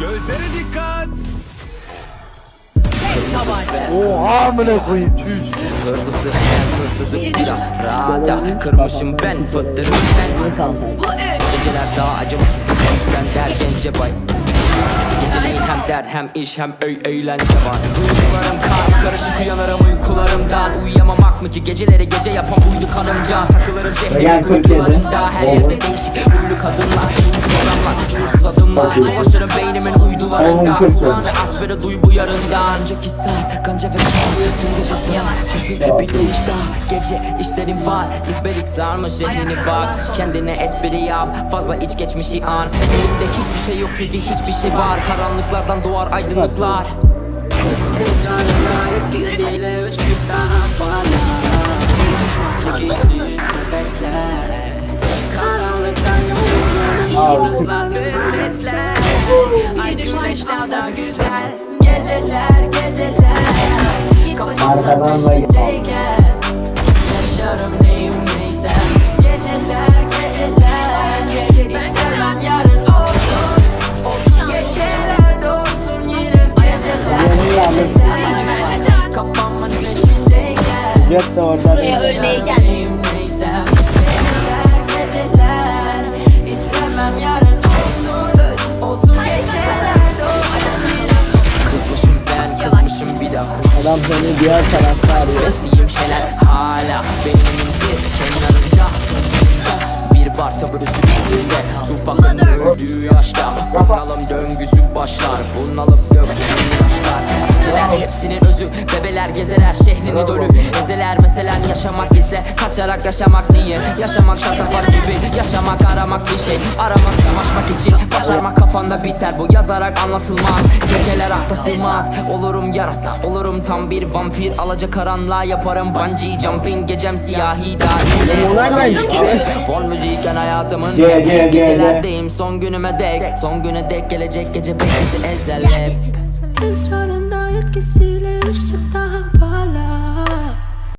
Gözlere dikkat. Oha amına koyayım. Çüş. Hırlısı hırsızı bir rada Kırmışım ben fıttırı ben Geceler daha acımasız Ben der gence bay. Geceleyin hem dert hem iş hem öy eğlence var. Duygularım kan karışık uyanırım uykularımdan Uyuyamamak mı ki? Geceleri gece yapan uydu kanımca Takılırım şehrin kuytularında Her yerde değişik uylu kadınlar Şuursuz adımlar Dolaşırım beynimin uydularında Kulağını aç ve de duy bu yarından Önceki saat kanca ve kağıt Tüm gece Sesi ve bir duyuş daha Gece işlerim var İzbelik sarmış şehrini bak Kendine espri yap Fazla iç geçmişi an Elimde hiçbir şey yok çünkü hiçbir şey var Karanlıklardan doğar aydınlıklar Ezanlar Düşmüş daha güzel Geceler geceler. Kafamda peşindeyken Yaşarım neyim neysem Geceler geceler. İstemem yarın olsun. Olsun geceler olsun yine Geceler. Geceler Kafamın peşindeyken. Yok da orada Buraya ölmeye. Adam seni diğer tarafta arıyor. Diyeyim şeyler hala Beynimin bir kenarında Bir bar sabır üstünde Tupak'ın öldüğü yaşta Bunalım döngüsü başlar. Bunalım döktüğüm yaşlar Geceler hepsinin özü Bebeler gezeler şehrini dölü Ezeler mesela yaşamak ise Kaçarak yaşamak niye? Yaşamak şatafat gibi Yaşamak aramak bir şey. Aramak savaşmak için Başarmak kafanda biter. Bu yazarak anlatılmaz. Geceler akla sığmaz. Olurum yarasa Olurum tam bir vampir. Alaca karanlığa yaparım bungee jumping. Gecem siyahi dahi? Fon müzikken hayatımın Gel, gel, gel, Gecelerdeyim son günüme dek Son güne dek gelecek gece beklesi ezel hep Esrarında etkisiyle ışık daha